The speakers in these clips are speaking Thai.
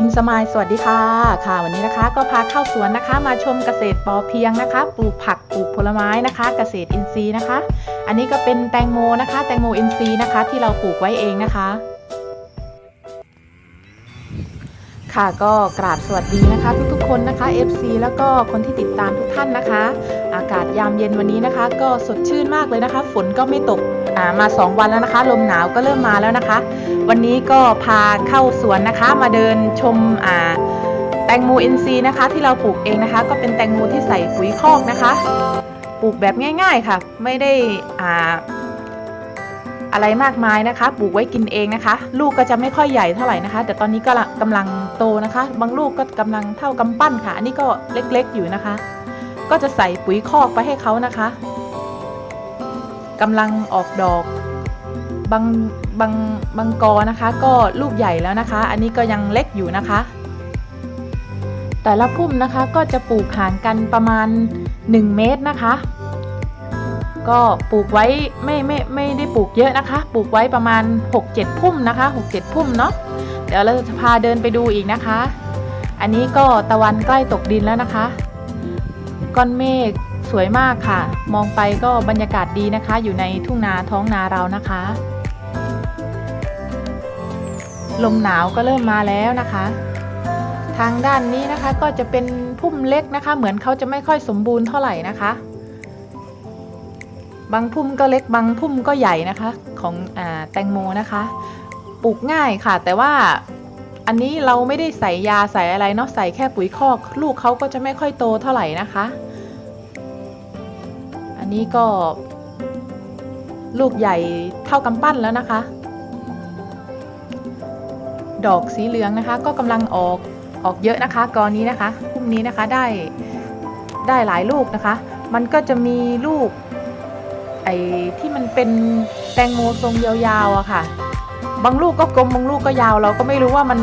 คิมสมายสวัสดีค่ะค่ะ วันนี้นะคะก็พาเข้าสวนนะคะ มาชมเกษตรปอเพียงนะคะ ปลูกผักปลูกผลไม้นะคะ เกษตรอินทรีย์นะคะ อันนี้ก็เป็นแตงโมนะคะ แตงโมอินทรีย์นะคะ ที่เราปลูกไว้เองนะคะ ค่ะก็กราบสวัสดีนะคะทุกๆคนนะคะ FC แล้วก็คนที่ติดตามทุกท่านนะคะ อากาศยามเย็นวันนี้นะคะ ก็สดชื่นมากเลยนะคะ ฝนก็ไม่ตกอ่ามา 2 วันแล้วนะคะ ลมหนาวก็เริ่มมาแล้วนะคะ วันนี้ก็พาเข้าสวนนะคะมาเดินชมแตงโมอินทรีย์นะคะ ที่เราปลูกเองนะคะ ก็เป็นแตงโมที่ใส่ปุ๋ยคอกนะคะ ปลูกแบบง่าย ๆค่ะ ไม่ได้อ่า อะไรมากมายนะคะ ปลูกไว้กินเองนะคะ ลูกก็จะไม่ค่อยใหญ่เท่าไหร่นะคะ แต่ตอนนี้ก็กำลังโตนะคะ บางลูกก็กำลังเท่ากำปั้นค่ะ อันนี้ก็เล็กๆอยู่นะคะ ก็จะใส่ปุ๋ยคอกไปให้เขานะคะกำลังออกดอกบางบางบางกอนะคะ ก็ลูกใหญ่แล้วนะคะ อันนี้ก็ยังเล็กอยู่นะคะ แต่ละพุ่มนะคะก็จะปลูกห่างกันประมาณ 1 เมตรนะคะ ก็ปลูกไว้ไม่ไม่ไม่ได้ปลูกเยอะนะคะ ปลูกไว้ประมาณ 6-7 พุ่มนะคะ 6-7 พุ่มเนาะเดี๋ยวเราจะพาเดินไปดูอีกนะคะ อันนี้ก็ตะวันใกล้ตกดินแล้วนะคะก้อนเมฆสวยมากค่ะ มองไปก็บรรยากาศดีนะคะ อยู่ในทุ่งนาท้องนาเรานะคะ ลมหนาวก็เริ่มมาแล้วนะคะ ทางด้านนี้นะคะก็จะเป็นพุ่มเล็กนะคะ เหมือนเขาจะไม่ค่อยสมบูรณ์เท่าไหร่นะคะ บางพุ่มก็เล็กบางพุ่มก็ใหญ่นะคะของอแตงโมนะคะ ปลูกง่ายค่ะ แต่ว่าอันนี้เราไม่ได้ใส่ยาใส่อะไรเนาะใส่แค่ปุ๋ยคอก ลูกเขาก็จะไม่ค่อยโตเท่าไหร่นะคะ อันนี้ก็ ลูกใหญ่เท่ากำปั้นแล้วนะคะ ดอกสีเหลืองนะคะ ก็กำลังออกออกเยอะนะคะกอนี้นะคะพุ่มนี้นะคะได้ได้หลายลูกนะคะ มันก็จะมีลูก ไอ้ที่มันเป็นแตงโมทรงยาวๆอะค่ะ บางลูกก็กลมบางลูกก็ยาว เราก็ไม่รู้ว่ามัน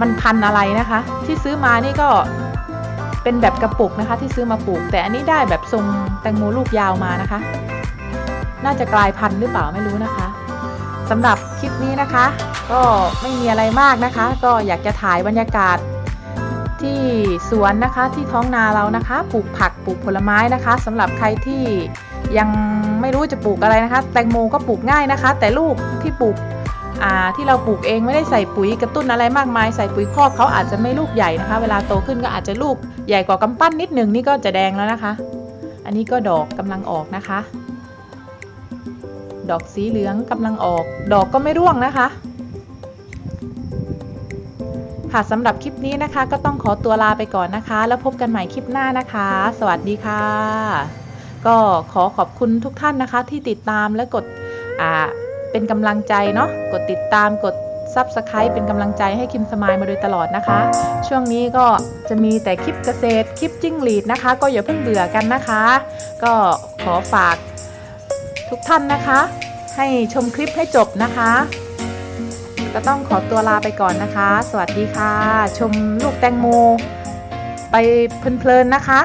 มันพันอะไรนะคะ ที่ซื้อมานี่ก็เป็นแบบกระปุกนะคะ ที่ซื้อมาปลูก แต่อันนี้ได้แบบทรงแตงโมลูกยาวมานะคะ น่าจะกลายพันธุ์หรือเปล่าไม่รู้นะคะสำหรับคลิปนี้นะคะ ก็ไม่มีอะไรมากนะคะ ก็อยากจะถ่ายบรรยากาศที่สวนนะคะที่ท้องนาเรานะคะ ปลูกผักปลูกผลไม้นะคะสำหรับใครที่ ยังไม่รู้จะปลูกอะไรนะคะ แตงโมก็ปลูกง่ายนะคะ แต่ลูกที่ปลูกที่เราปลูกเองไม่ได้ใส่ปุ๋ยกระตุ้นอะไรมากมายใส่ปุ๋ยคอกเขาอาจจะไม่ลูกใหญ่นะคะ เวลาโตขึ้นก็อาจจะลูกใหญ่กว่ากำปั้นนิดหนึ่งนี่ก็จะแดงแล้วนะคะ อันนี้ก็ดอกกำลังออกนะคะ ดอกสีเหลืองกำลังออก ดอกก็ไม่ร่วงนะคะค่ะสำหรับคลิปนี้นะคะ ก็ต้องขอตัวลาไปก่อนนะคะ แล้วพบกันใหม่คลิปหน้านะคะ สวัสดีค่ะ ก็ขอขอบคุณทุกท่านนะคะที่ติดตามและกดเป็นกำลังใจเนาะกดติดตามกด Subscribe เป็นกำลังใจให้คิมสมายมาโดยตลอดนะคะ ช่วงนี้ก็จะมีแต่คลิปเกษตร คลิปจิ้งหรีดนะคะ ก็อย่าเพิ่งเบื่อกันนะคะ ก็ขอฝากทุกท่านนะคะ ให้ชมคลิปให้จบนะคะ ก็ต้องขอตัวลาไปก่อนนะคะ สวัสดีค่ะ ชมลูกแตงโม ไปเพลินๆนะคะ